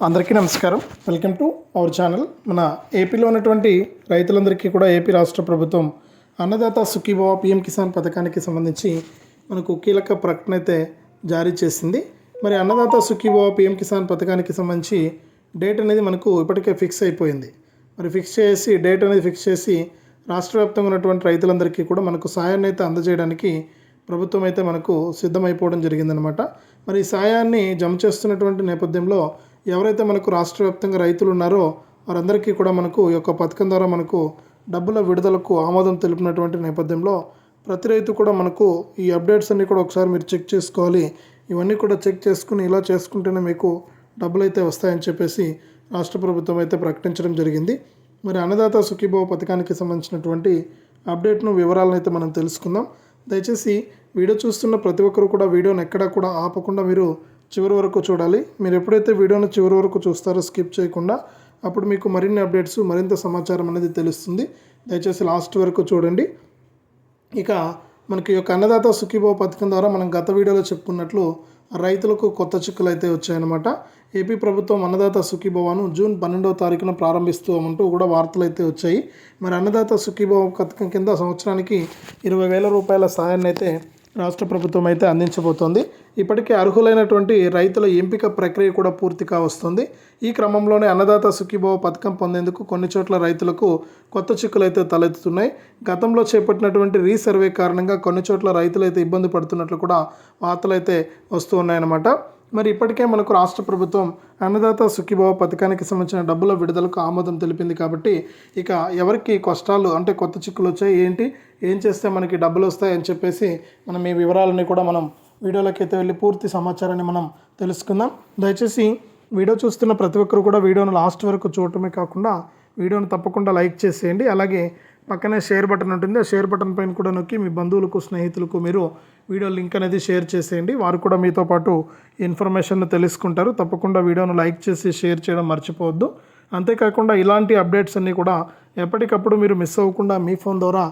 అందరికీ నమస్కారం. Welcome to our channel. మన ఏపీలో ఉన్నటువంటి రైతులందరికీ కూడా ఏపీ రాష్ట్ర ప్రభుత్వం అన్నదాత సుఖీభవ పిఎం కిసాన్ పథకానికి సంబంధించి మనకు కీలక ప్రకటన అయితే జారీ చేసింది. మరి అన్నదాత సుఖీభవ పిఎం కిసాన్ పథకానికి సంబంధించి డేట్ అనేది మనకు ఇప్పటికే ఫిక్స్ అయిపోయింది. మరి ఫిక్స్ చేసి డేట్ అనేది ఫిక్స్ చేసి రాష్ట్ర వ్యాప్తంగా ఉన్నటువంటి రైతులందరికీ కూడా మనకు సాయాన్ని అయితే అందజేయడానికి ప్రభుత్వం అయితే మనకు సిద్ధమైపోవడం జరిగిందనమాట మరి ఈ సాయాన్ని జమ చేస్తున్నటువంటి నేపథ్యంలో ఎవరైతే మనకు రాష్ట్ర వ్యాప్తంగా రైతులు ఉన్నారో వారందరికీ కూడా మనకు ఈ యొక్క పథకం ద్వారా మనకు డబ్బుల విడుదలకు ఆమోదం తెలిపినటువంటి నేపథ్యంలో ప్రతి రైతు కూడా మనకు ఈ అప్డేట్స్ అన్నీ కూడా ఒకసారి మీరు చెక్ చేసుకోవాలి. ఇవన్నీ కూడా చెక్ చేసుకుని ఇలా చేసుకుంటేనే మీకు డబ్బులు అయితే వస్తాయని చెప్పేసి రాష్ట్ర ప్రభుత్వం అయితే ప్రకటించడం జరిగింది. మరి అన్నదాత సుఖీభావ పథకానికి సంబంధించినటువంటి అప్డేట్ను వివరాలను అయితే మనం తెలుసుకుందాం. దయచేసి వీడియో చూస్తున్న ప్రతి ఒక్కరు కూడా వీడియోని ఎక్కడా కూడా ఆపకుండా మీరు చివరి వరకు చూడాలి. మీరు ఎప్పుడైతే వీడియోను చివరి వరకు చూస్తారో స్కిప్ చేయకుండా అప్పుడు మీకు మరిన్ని అప్డేట్స్ మరింత సమాచారం అనేది తెలుస్తుంది. దయచేసి లాస్ట్ వరకు చూడండి. ఇక మనకి యొక్క అన్నదాత సుఖీభావ పథకం ద్వారా మనం గత వీడియోలో చెప్పుకున్నట్లు రైతులకు కొత్త చిక్కులు అయితే వచ్చాయన్నమాట. ఏపీ ప్రభుత్వం అన్నదాత సుఖీభవాను జూన్ పన్నెండవ తారీఖున ప్రారంభిస్తామంటూ కూడా వార్తలు అయితే వచ్చాయి. మరి అన్నదాత సుఖీభావ పథకం కింద సంవత్సరానికి ఇరవై వేల రూపాయల సాయాన్ని అయితే రాష్ట్ర ప్రభుత్వం అయితే అందించబోతోంది. ఇప్పటికే అర్హులైనటువంటి రైతుల ఎంపిక ప్రక్రియ కూడా పూర్తిగా వస్తుంది. ఈ క్రమంలోనే అన్నదాత సుఖీభావ పథకం పొందేందుకు కొన్ని చోట్ల రైతులకు కొత్త చిక్కులు అయితే తలెత్తుతున్నాయి. గతంలో చేపట్టినటువంటి రీసర్వే కారణంగా కొన్ని చోట్ల రైతులు అయితే ఇబ్బంది పడుతున్నట్లు కూడా వార్తలు అయితే వస్తూ ఉన్నాయన్నమాట. మరి ఇప్పటికే మనకు రాష్ట్ర ప్రభుత్వం అన్నదాత సుఖీభావ పథకానికి సంబంధించిన డబ్బుల విడుదలకు ఆమోదం తెలిపింది కాబట్టి ఇక ఎవరికి కష్టాలు అంటే కొత్త చిక్కులు వచ్చాయి ఏంటి ఏం చేస్తే మనకి డబ్బులు వస్తాయి అని చెప్పేసి మనం ఈ వివరాలని కూడా మనం వీడియోలోకి అయితే వెళ్ళి పూర్తి సమాచారాన్ని మనం తెలుసుకుందాం. దయచేసి వీడియో చూస్తున్న ప్రతి ఒక్కరు కూడా వీడియోను లాస్ట్ వరకు చూడటమే కాకుండా వీడియోను తప్పకుండా లైక్ చేసేయండి. అలాగే పక్కనే షేర్ బటన్ ఉంటుంది. ఆ షేర్ బటన్ పైన కూడా నొక్కి మీ బంధువులకు స్నేహితులకు మీరు వీడియో లింక్ అనేది షేర్ చేసేయండి. వారు కూడా మీతో పాటు ఇన్ఫర్మేషన్ తెలుసుకుంటారు. తప్పకుండా వీడియోను లైక్ చేసి షేర్ చేయడం మర్చిపోవద్దు. అంతేకాకుండా ఇలాంటి అప్డేట్స్ అన్నీ కూడా ఎప్పటికప్పుడు మీరు మిస్ అవ్వకుండా మీ ఫోన్ ద్వారా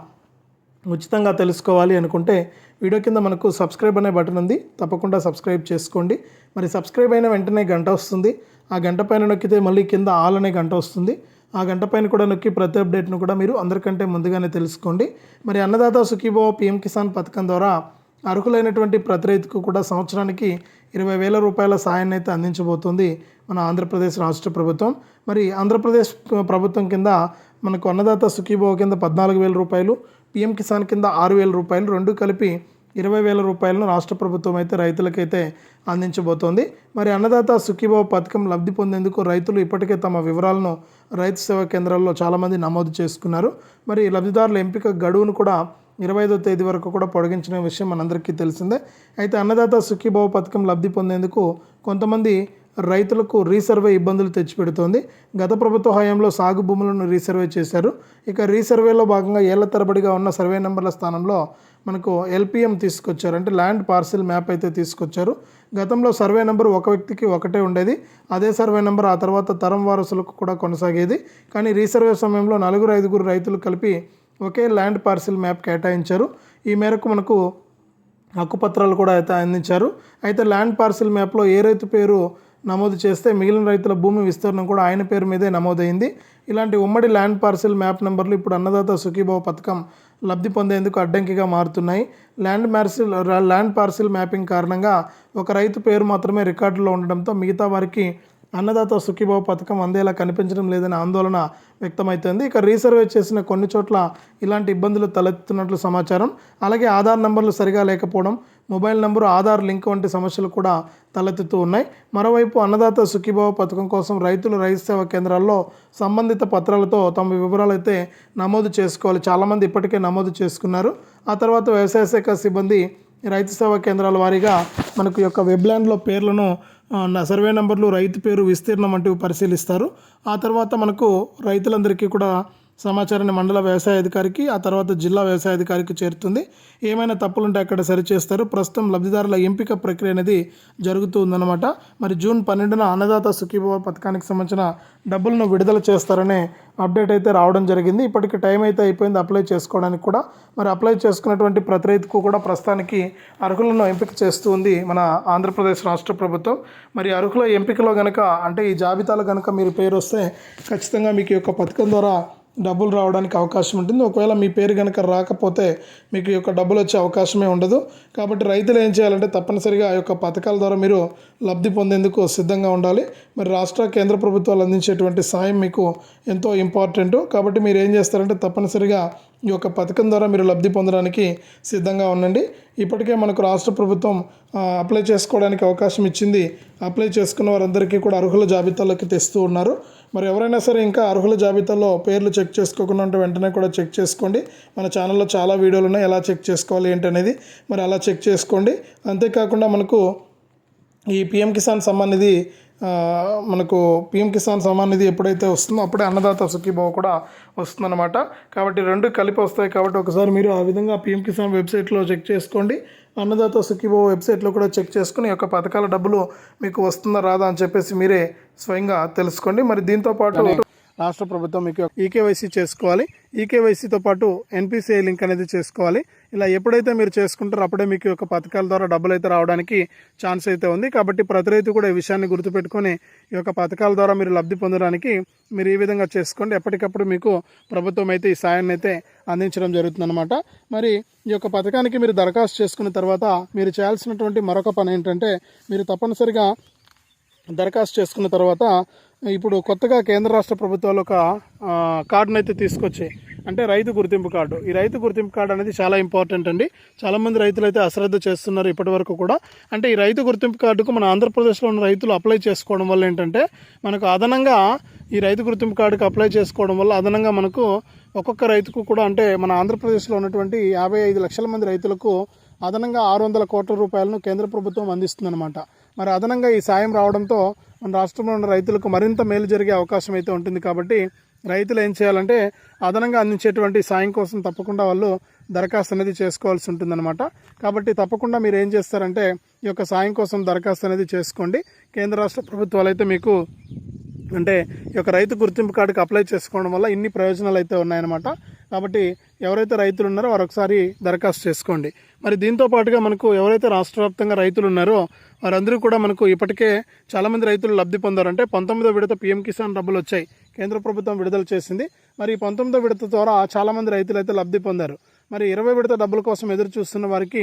ఉచితంగా తెలుసుకోవాలి అనుకుంటే వీడియో కింద మనకు సబ్స్క్రైబ్ అనే బటన్ ఉంది. తప్పకుండా సబ్స్క్రైబ్ చేసుకోండి. మరి సబ్స్క్రైబ్ అయిన వెంటనే గంట వస్తుంది. ఆ గంట పైన నొక్కితే మళ్ళీ కింద ఆల్ అనే గంట వస్తుంది. ఆ గంట పైన కూడా నొక్కి ప్రతి అప్డేట్ను కూడా మీరు అందరికంటే ముందుగానే తెలుసుకోండి. మరి అన్నదాత సుఖీభావ పిఎం కిసాన్ పథకం ద్వారా అర్హులైనటువంటి ప్రతి రైతుకు కూడా సంవత్సరానికి ఇరవై వేల రూపాయల సాయాన్ని అయితే అందించబోతుంది మన ఆంధ్రప్రదేశ్ రాష్ట్ర ప్రభుత్వం. మరి ఆంధ్రప్రదేశ్ ప్రభుత్వం కింద మనకు అన్నదాత సుఖీభావ కింద పద్నాలుగు వేల రూపాయలు పిఎం కిసాన్ కింద ఆరు వేల రూపాయలు రెండు కలిపి ఇరవై వేల రూపాయలను రాష్ట్ర ప్రభుత్వం అయితే రైతులకైతే అందించబోతోంది. మరి అన్నదాత సుఖీభావ పథకం లబ్ధి పొందేందుకు రైతులు ఇప్పటికే తమ వివరాలను రైతు సేవా కేంద్రాల్లో చాలామంది నమోదు చేసుకున్నారు. మరి లబ్ధిదారుల ఎంపిక గడువును కూడా ఇరవై ఐదో తేదీ వరకు కూడా పొడిగించిన విషయం మనందరికీ తెలిసిందే. అయితే అన్నదాత సుఖీభావ పథకం లబ్ధి పొందేందుకు కొంతమంది రైతులకు రీసర్వే ఇబ్బందులు తెచ్చిపెడుతోంది. గత ప్రభుత్వ హయాంలో సాగు భూములను రీసర్వే చేశారు. ఇక రీసర్వేలో భాగంగా ఏళ్ళ తరబడిగా ఉన్న సర్వే నెంబర్ల స్థానంలో మనకు ఎల్పిఎం తీసుకొచ్చారు. అంటే ల్యాండ్ పార్సిల్ మ్యాప్ అయితే తీసుకొచ్చారు. గతంలో సర్వే నెంబర్ ఒక వ్యక్తికి ఒకటే ఉండేది. అదే సర్వే నెంబర్ ఆ తర్వాత తరం వారసులకు కూడా కొనసాగేది. కానీ రీసర్వే సమయంలో నలుగురు ఐదుగురు రైతులు కలిపి ఒకే ల్యాండ్ పార్సిల్ మ్యాప్ కేటాయించారు. ఈ మేరకు మనకు హక్కుపత్రాలు కూడా అయితే అందించారు. అయితే ల్యాండ్ పార్సిల్ మ్యాప్లో ఏ రైతు పేరు నమోదు చేస్తే మిగిలిన రైతుల భూమి విస్తీర్ణం కూడా ఆయన పేరు మీదే నమోదైంది. ఇలాంటి ఉమ్మడి ల్యాండ్ పార్సిల్ మ్యాప్ నెంబర్లు ఇప్పుడు అన్నదాత సుఖీభావ పథకం లబ్ధి పొందేందుకు అడ్డంకిగా మారుతున్నాయి. Land parcel land parcel mapping కారణంగా ఒక రైతు పేరు మాత్రమే రికార్డులో ఉండడంతో మిగతా వారికి అన్నదాత సుఖీభావ పథకం అందేలా కనిపించడం లేదని ఆందోళన వ్యక్తమవుతోంది ఇక రీసర్వే చేసిన కొన్ని చోట్ల ఇలాంటి ఇబ్బందులు తలెత్తుతున్నట్లు సమాచారం. అలాగే ఆధార్ నంబర్లు సరిగా లేకపోవడం మొబైల్ నంబరు ఆధార్ లింక్ వంటి సమస్యలు కూడా తలెత్తుతూ ఉన్నాయి. మరోవైపు అన్నదాత సుఖీభావ పథకం కోసం రైతులు రైతు సేవా కేంద్రాల్లో సంబంధిత పత్రాలతో తమ వివరాలు అయితే నమోదు చేసుకోవాలి. చాలామంది ఇప్పటికే నమోదు చేసుకున్నారు. ఆ తర్వాత వ్యవసాయ శాఖ సిబ్బంది రైతు సేవా కేంద్రాల వారీగా మనకు యొక్క వెబ్లాండ్లో పేర్లను సర్వే నెంబర్లు రైతు పేరు విస్తీర్ణం వంటివి పరిశీలిస్తారు. ఆ తర్వాత మనకు రైతులందరికీ కూడా సమాచారాన్ని మండల వ్యవసాయ అధికారికి ఆ తర్వాత జిల్లా వ్యవసాయ అధికారికి చేరుతుంది. ఏమైనా తప్పులుంటే అక్కడ సరిచేస్తారు. ప్రస్తుతం లబ్ధిదారుల ఎంపిక ప్రక్రియ అనేది జరుగుతూ ఉందన్నమాట మరి జూన్ పన్నెండున అన్నదాత సుఖీభవ పథకానికి సంబంధించిన డబ్బులను విడుదల చేస్తారనే అప్డేట్ అయితే రావడం జరిగింది. ఇప్పటికి టైం అయితే అయిపోయింది అప్లై చేసుకోవడానికి కూడా. మరి అప్లై చేసుకున్నటువంటి ప్రతి రైతుకు కూడా ప్రస్తుతానికి అర్హులను ఎంపిక చేస్తూ ఉంది మన ఆంధ్రప్రదేశ్ రాష్ట్ర ప్రభుత్వం. మరి అర్హుల ఎంపికలో కనుక అంటే ఈ జాబితాలో కనుక మీరు పేరు వస్తే ఖచ్చితంగా మీకు యొక్క పథకం ద్వారా డబ్బులు రావడానికి అవకాశం ఉంటుంది. ఒకవేళ మీ పేరు కనుక రాకపోతే మీకు ఈ యొక్క డబ్బులు వచ్చే అవకాశమే ఉండదు. కాబట్టి రైతులు ఏం చేయాలంటే తప్పనిసరిగా ఆ యొక్క పథకాల ద్వారా మీరు లబ్ధి పొందేందుకు సిద్ధంగా ఉండాలి. మరి రాష్ట్ర కేంద్ర ప్రభుత్వాలు అందించేటువంటి సాయం మీకు ఎంతో ఇంపార్టెంట్. కాబట్టి మీరు ఏం చేస్తారంటే తప్పనిసరిగా ఈ యొక్క పథకం ద్వారా మీరు లబ్ధి పొందడానికి సిద్ధంగా ఉండండి. ఇప్పటికే మనకు రాష్ట్ర ప్రభుత్వం అప్లై చేసుకోవడానికి అవకాశం ఇచ్చింది. అప్లై చేసుకున్న వారందరికీ కూడా అర్హుల జాబితాలోకి తెస్తూ ఉన్నారు. మరి ఎవరైనా సరే ఇంకా అర్హుల జాబితాలో పేర్లు చెక్ చేసుకోకుండా ఉంటే వెంటనే కూడా చెక్ చేసుకోండి. మన ఛానల్లో చాలా వీడియోలు ఉన్నాయి. ఎలా చెక్ చేసుకోవాలి ఏంటి అనేది మరి అలా చెక్ చేసుకోండి. అంతేకాకుండా మనకు ఈ పిఎం కిసాన్ సమ్మాన్ మనకు పిఎం కిసాన్ సమ్మాన్ నిధి ఎప్పుడైతే వస్తుందో అప్పుడే అన్నదాత సుఖీభావ కూడా వస్తుందన్నమాట. కాబట్టి రెండు కలిపి వస్తాయి కాబట్టి ఒకసారి మీరు ఆ విధంగా పిఎం కిసాన్ వెబ్సైట్లో చెక్ చేసుకోండి. అన్నదాత సుఖీభావ వెబ్సైట్లో కూడా చెక్ చేసుకుని ఈ యొక్క పథకాల డబ్బులు మీకు వస్తుందా రాదా అని చెప్పేసి మీరే స్వయంగా తెలుసుకోండి. మరి దీంతో పాటు రాష్ట్ర ప్రభుత్వం మీకు ఈకేవైసీ చేసుకోవాలి. ఈకేవైసీతో పాటు ఎన్పిసిఐ లింక్ అనేది చేసుకోవాలి. ఇలా ఎప్పుడైతే మీరు చేసుకుంటారో అప్పుడే మీకు యొక్క పథకాల ద్వారా డబ్బులు అయితే రావడానికి ఛాన్స్ అయితే ఉంది. కాబట్టి ప్రతి రైతు కూడా ఈ విషయాన్ని గుర్తుపెట్టుకొని ఈ యొక్క పథకాల ద్వారా మీరు లబ్ధి పొందడానికి మీరు ఈ విధంగా చేసుకోండి. ఎప్పటికప్పుడు మీకు ప్రభుత్వం అయితే ఈ సాయాన్ని అయితే అందించడం జరుగుతుందన్నమాట. మరి ఈ యొక్క పథకానికి మీరు దరఖాస్తు చేసుకున్న తర్వాత మీరు చేయాల్సినటువంటి మరొక పని ఏంటంటే మీరు తప్పనిసరిగా దరఖాస్తు చేసుకున్న తర్వాత ఇప్పుడు కొత్తగా కేంద్ర రాష్ట్ర ప్రభుత్వాలు ఒక కార్డును అయితే తీసుకొచ్చాయి. అంటే రైతు గుర్తింపు కార్డు ఈ రైతు గుర్తింపు కార్డు అనేది చాలా ఇంపార్టెంట్ అండి. చాలామంది రైతులు అయితే అశ్రద్ధ చేస్తున్నారు ఇప్పటి వరకు కూడా. అంటే ఈ రైతు గుర్తింపు కార్డుకు మన ఆంధ్రప్రదేశ్లో ఉన్న రైతులు అప్లై చేసుకోవడం వల్ల ఏంటంటే మనకు అదనంగా ఈ రైతు గుర్తింపు కార్డుకు అప్లై చేసుకోవడం వల్ల అదనంగా మనకు ఒక్కొక్క రైతుకు కూడా అంటే మన ఆంధ్రప్రదేశ్లో ఉన్నటువంటి యాభై ఐదు లక్షల మంది రైతులకు అదనంగా ఆరు వందల కోట్ల రూపాయలను కేంద్ర ప్రభుత్వం అందిస్తుందన్నమాట. మరి అదనంగా ఈ సాయం రావడంతో మన రాష్ట్రంలో ఉన్న రైతులకు మరింత మేలు జరిగే అవకాశం అయితే ఉంటుంది కాబట్టి రైతులు ఏం చేయాలంటే అదనంగా అందించేటువంటి సాయం కోసం తప్పకుండా వాళ్ళు దరఖాస్తు అనేది చేసుకోవాల్సి ఉంటుందన్నమాట. కాబట్టి తప్పకుండా మీరు ఏం చేస్తారంటే ఈ యొక్క సాయం కోసం దరఖాస్తు అనేది చేసుకోండి. కేంద్ర రాష్ట్ర ప్రభుత్వాలు అయితే మీకు అంటే ఈ యొక్క రైతు గుర్తింపు కార్డుకి అప్లై చేసుకోవడం వల్ల ఇన్ని ప్రయోజనాలు అయితే ఉన్నాయన్నమాట. కాబట్టి ఎవరైతే రైతులు ఉన్నారో వారు ఒకసారి దరఖాస్తు చేసుకోండి. మరి దీంతో పాటుగా మనకు ఎవరైతే రాష్ట్ర వ్యాప్తంగా రైతులు ఉన్నారో వారందరూ కూడా మనకు ఇప్పటికే చాలామంది రైతులు లబ్ధి పొందారంటే పంతొమ్మిదో విడత పీఎం కిసాన్ డబ్బులు వచ్చాయి. కేంద్ర ప్రభుత్వం విడుదల చేసింది. మరి ఈ పంతొమ్మిదో విడత ద్వారా చాలామంది రైతులు అయితే లబ్ధి పొందారు. మరి ఇరవై విడత డబ్బుల కోసం ఎదురు చూస్తున్న వారికి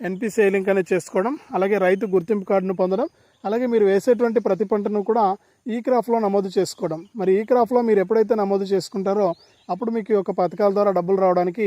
ఎన్పిసిఐ లింక్ అనేది చేసుకోవడం అలాగే రైతు గుర్తింపు కార్డును పొందడం అలాగే మీరు వేసేటువంటి ప్రతి పంటను కూడా ఈ క్రాఫ్లో నమోదు చేసుకోవడం. మరి ఈ క్రాఫ్లో మీరు ఎప్పుడైతే నమోదు చేసుకుంటారో అప్పుడు మీకు ఈ యొక్క పథకాల ద్వారా డబ్బులు రావడానికి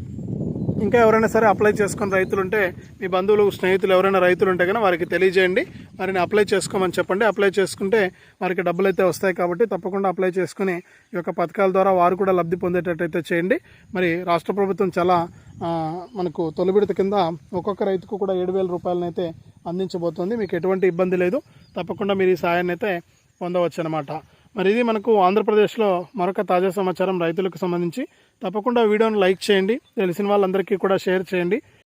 ఇంకా ఎవరైనా సరే అప్లై చేసుకుని రైతులు ఉంటే మీ బంధువులు స్నేహితులు ఎవరైనా రైతులు ఉంటే కనుక వారికి తెలియజేయండి. వారిని అప్లై చేసుకోమని చెప్పండి. అప్లై చేసుకుంటే వారికి డబ్బులు అయితే వస్తాయి కాబట్టి తప్పకుండా అప్లై చేసుకుని ఈ యొక్క పథకాల ద్వారా వారు కూడా లబ్ధి పొందేటట్టయితే చేయండి. మరి రాష్ట్ర ప్రభుత్వం చాలా మనకు తొలి విడత కింద ఒక్కొక్క రైతుకు కూడా ఏడు వేల రూపాయలనైతే అందించబోతోంది. మీకు ఎటువంటి ఇబ్బంది లేదు. తప్పకుండా మీరు ఈ సాయాన్ని అయితే పొందవచ్చు అనమాట మరి ఇది మనకు ఆంధ్రప్రదేశ్లో మరొక తాజా సమాచారం రైతులకు సంబంధించి. తప్పకుండా వీడియోను లైక్ చేయండి. తెలిసిన వాళ్ళందరికీ కూడా షేర్ చేయండి.